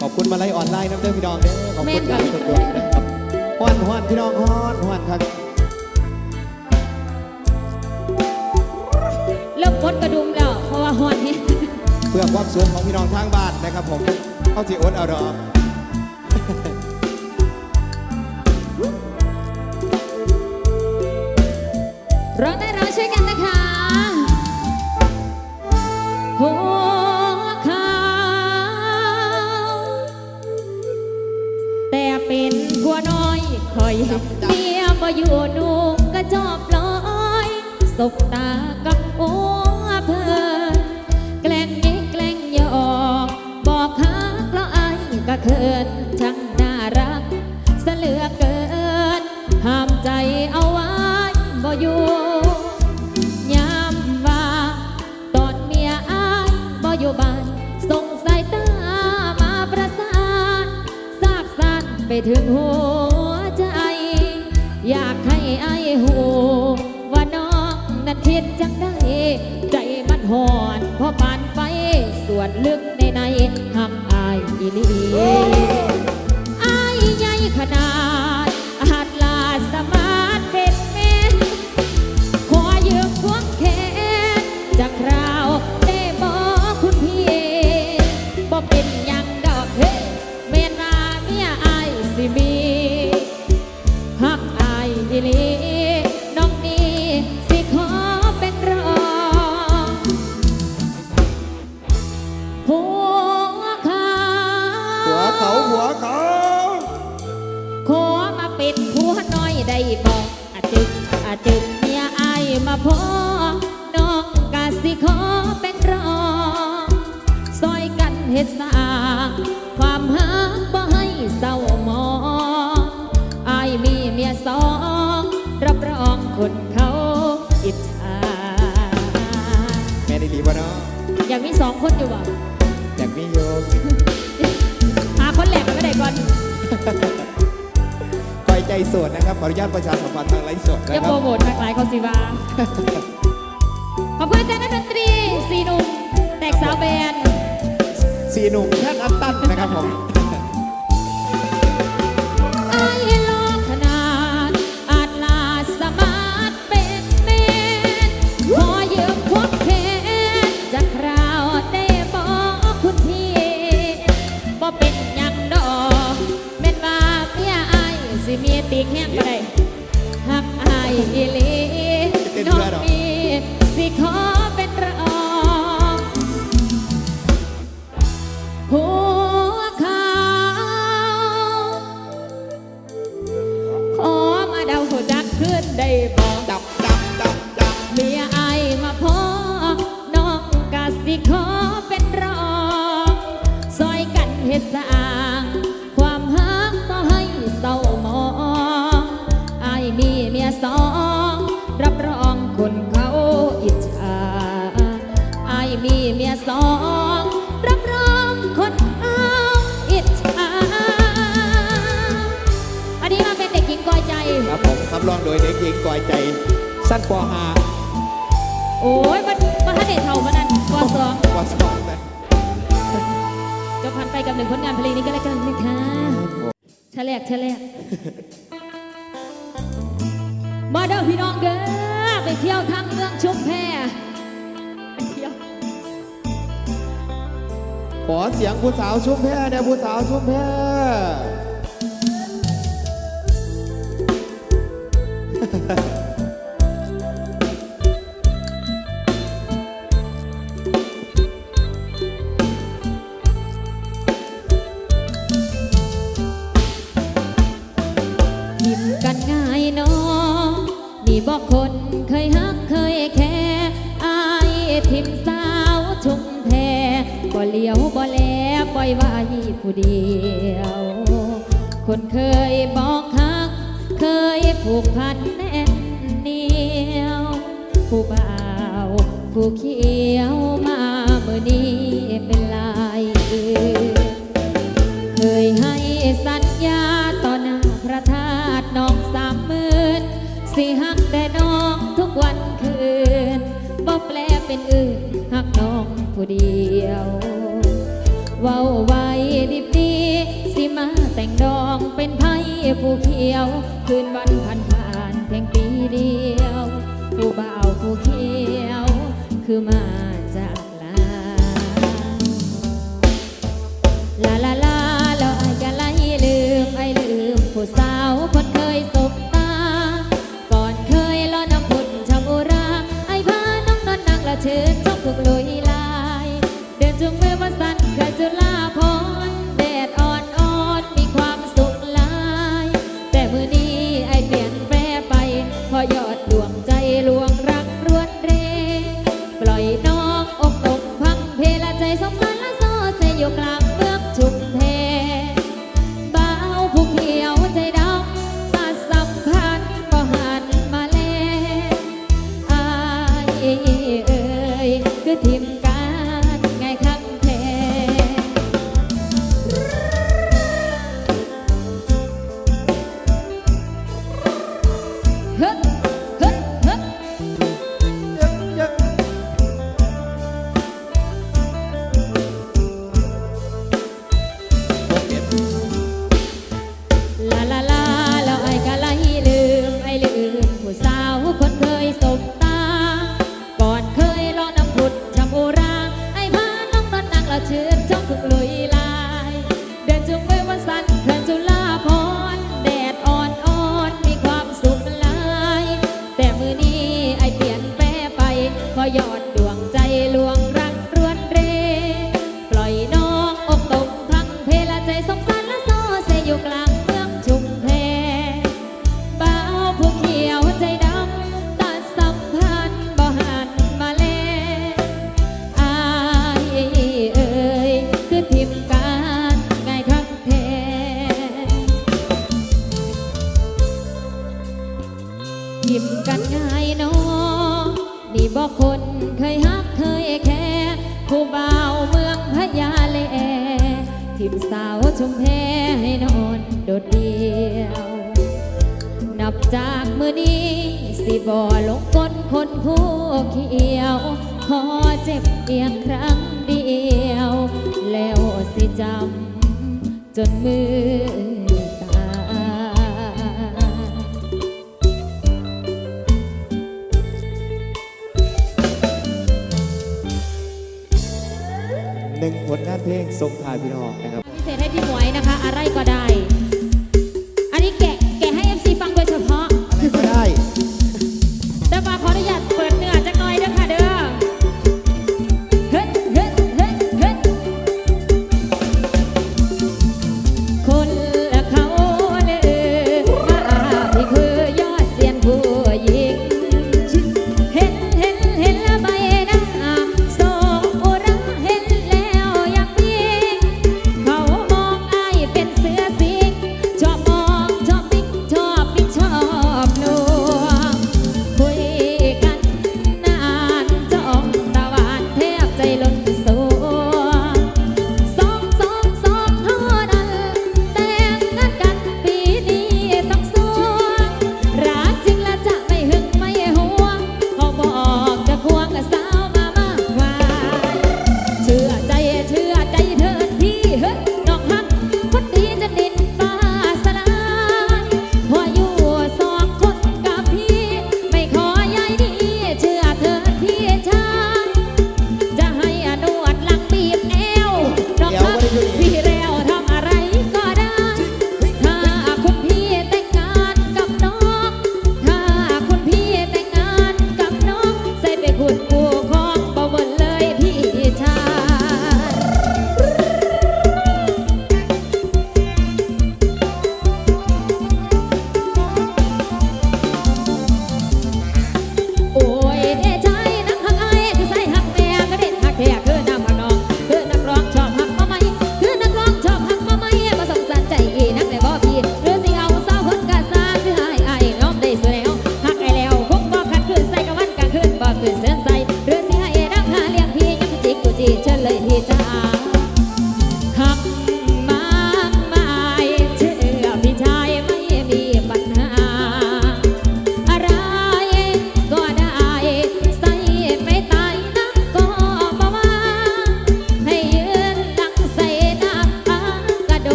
ขอบคุณมาไลยออนไลน์น้ำเด้อพี่น้องเด้อขอบแม่คุณนหค่ะลายส่วนตัวนะครับฮ้อนฮ้อนพี่น้องฮ้อนฮ้อนครับเริ่มกดกระดุมแล้วเพราะว่าหอนนี่เพื่อความสุขของพี่น้องทางบ้านนะครับผมเอาสิอดเอาดอก อยเมียบ่อยู่ดูก็จอบลอยสบตากับโอ้เพลินแกล้งยิกแกล้งยอกบอกฮักแล้วไอ้ายก็เขินช่างน่ารักเสลือเกินห้ามใจเอาไว้บ่อยู่ยามว่าตอนเมียอายบ่อยู่บ้านส่งสายตามาประสานซาบซ่านไปถึงหัว นั้นคิดจังได้ใจมันหอนเพราะปานไฟส่วนลึกในในหักอายอีหลีอายใหญ่ขนาด พอน้องกาสิขอเป็นรองซอยกันเฮ็ดสร้างความหักบ่ให้เศร้าหมองอายมีเมียสอง รับรองคนเขาอิจฉาแม่ได้ดีป่ะเนาะอยากมีสองคนอยู่บ่อยากมีโย คอยใจโสดนะครับขออนุญาตประชาสัมพันธ์ทางไลฟ์สดอนะย่าครัโปรบโมททางหลายเขาสิว่าขอบคุณอาจารย์นักดนตรีสีหนุ่มแตกสาวแบน สีหนุ่มแท่นอัตตันนะครับผม อีกแห้งบ่ได้ รับผมครับรองโดยเด็กหญิงกอยใจ สั้นปหาโอ้ยมันมันถ้าเด็กเท่ามันนั่นกอสองปสองนะจะพันไปกับหนึ่งผลงานเพลงนี้ก็แล้วกันนะคะแฉลกแฉลกมาเด้อพี่น้องเด้อไปเที่ยวทางเมืองชุมแพไปเที่ยวขอเสียงผู้สาวชุมแพเนี่ยผู้สาวชุมแพ หิมกันง่ายน้องนี่บอกคนเคยฮักเคยแค่อายทิมสาวชุมแพบ่เลี้ยวบ่แลปล่อยไว้ผู้เดียว คนเคยบอกฮัก เคยผูกพันแน่นเหนียวผู้บ่าวผู้เขียวมาเมื่อนี้เป็นลายอื่นเคยให้สัญญาต่อหน้าพระธาตุน้องสามหมื่นสิหักแต่น้องทุกวันคืนบ่แปลเป็นอื่นหักน้องผู้เดียว เว้าไว้ดิบดี สิมาแต่งดองเป็นไพ่ผู้เขียว คืนวันผ่านผ่านเพียงปีเดียว ผู้บ่าวผู้เขียว คือมาจากลา ลาลาลาแล้วไอ้ก็ไลลืมไอ้ลืมผู้สา ผู้เบาวเมืองพญาเลทิมสาวชมแพให้นอนโดดเดียว นับจากมือนี้ สิบ่ลงก้นคนผู้เขียว ขอเจ็บเพียงครั้งเดียว แล้วสิจำจนมือ หนึ่งผลงานเพลงทรงทายพี่น้องนะครับ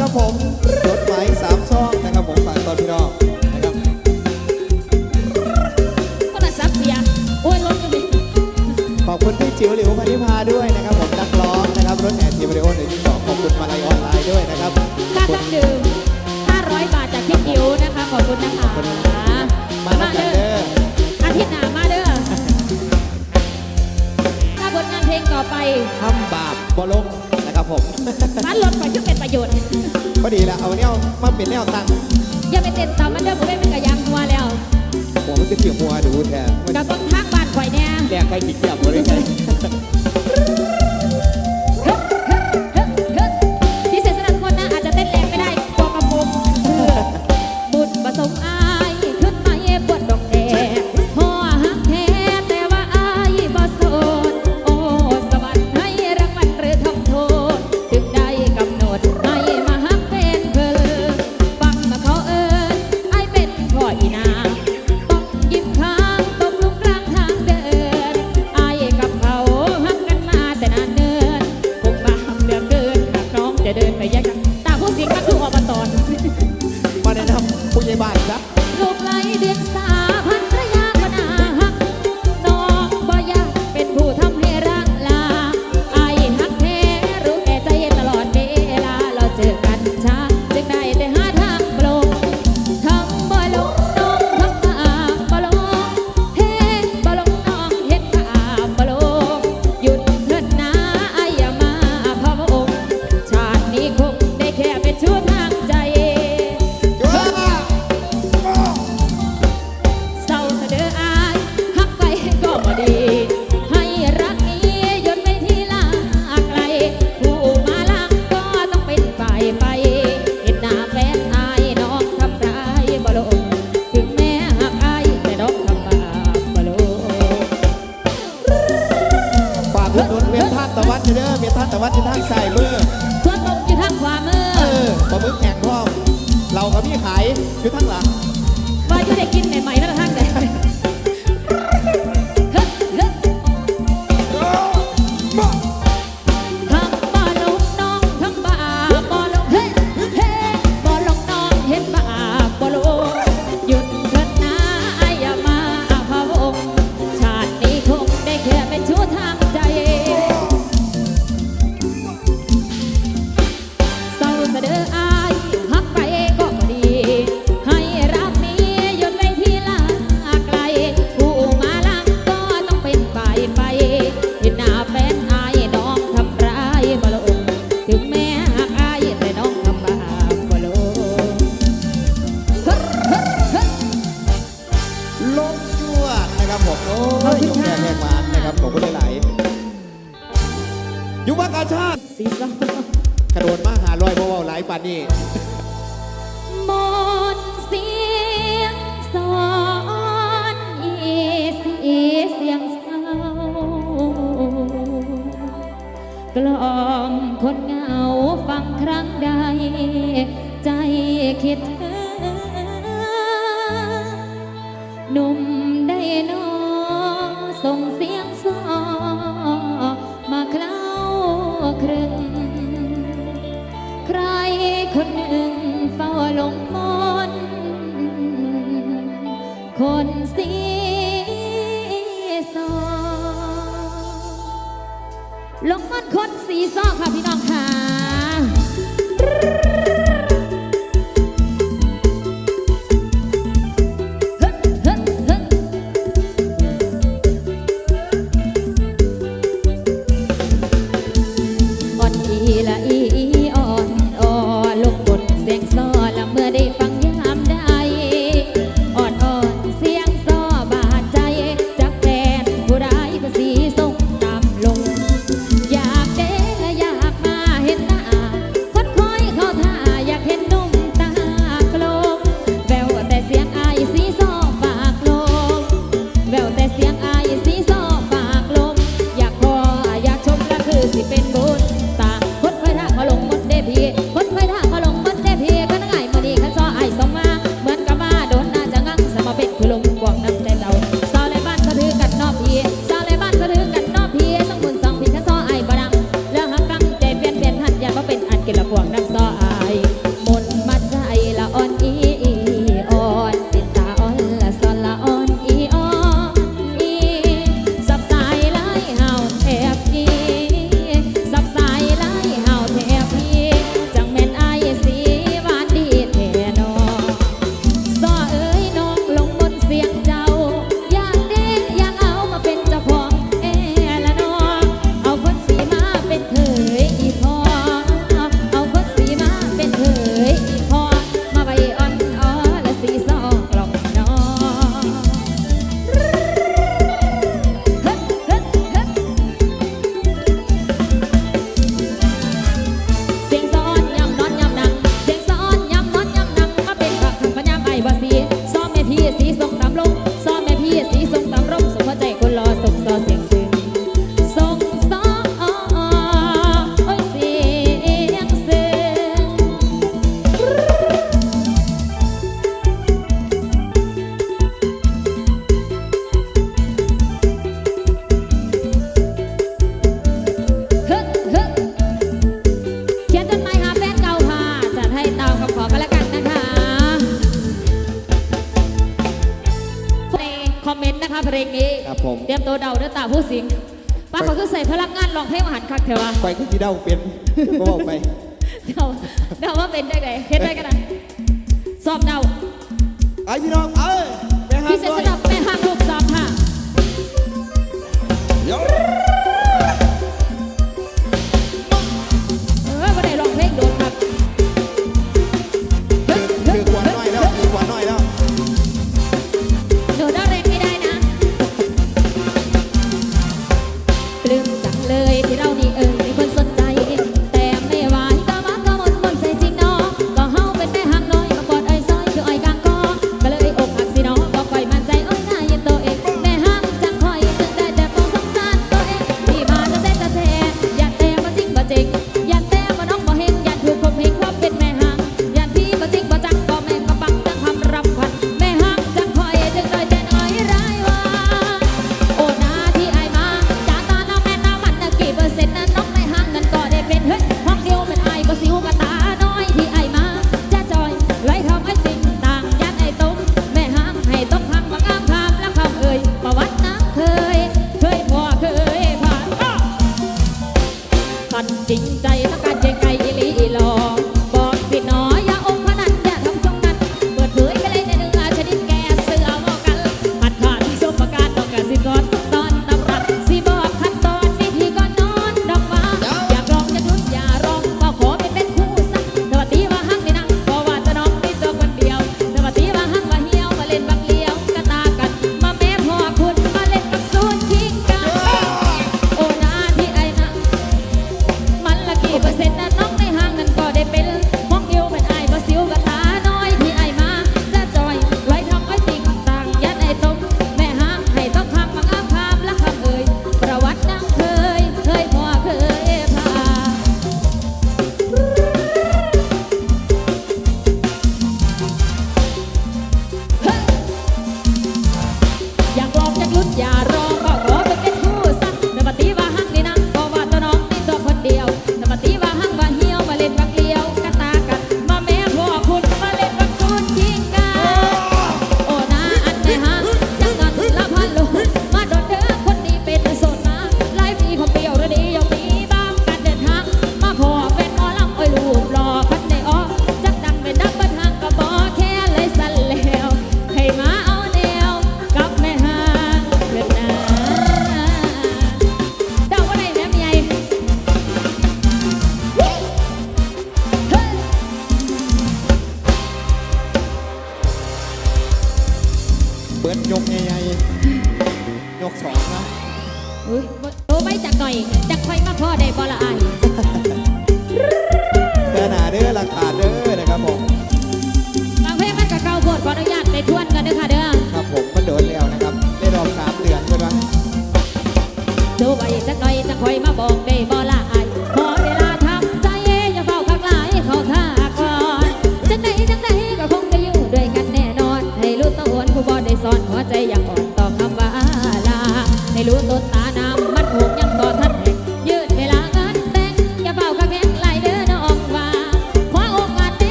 ครับผมรถไหมสามช่องนะครับผมฝากตอนพี่น้องนะครับโทรศัพท์เสียโอ้ยรถก็มีขอบคุณพี่จิ๋วหลิวพันธิพาด้วยนะครับผมนักร้องนะครับรถแห่ทีมบรโอหนึ่งที่สองขอบคุณมาลายออนไลน์ด้วยนะครับค่าเครื่องดื่ร้อยบาทจากพี่จิ๋วนะคะขอบคุณนะคะมาเด้ออาทิตย์หน้ามาเด้อถ้าบทงานเพลงต่อไปทำบาปบ่ลง ผมมันลดไปชื่อเป็นประโยชน์พอดีแล้วเอาแนวมัาเป็นแนวตั้งอย่าไปเต้นตามมันเด้อผมเป็นกระยางหัวแล้วหัวมันจะเกี่ยวหัวดูแทนกับเบิ้งทางบ้านข่อยแน่แรกใครติดเกี่ยวหัวได้ไง ส萨卡ส卡 มาเพลงนี้ครับผมเตรียมตัวเดาด้วยตาผู้สิงป้าเขาคือใส่พลังงานลองเพลงมหันคักเถอะวะไปคือที่เดาเป็นก็บอกไปเดาเดาว่าเป็นได้ไหเฮ็ดได้กันนะสอบเดาไอพี่น้องเอ้ยไปหาพี่เสด็จสนับแม่หางลูกสามค่ะ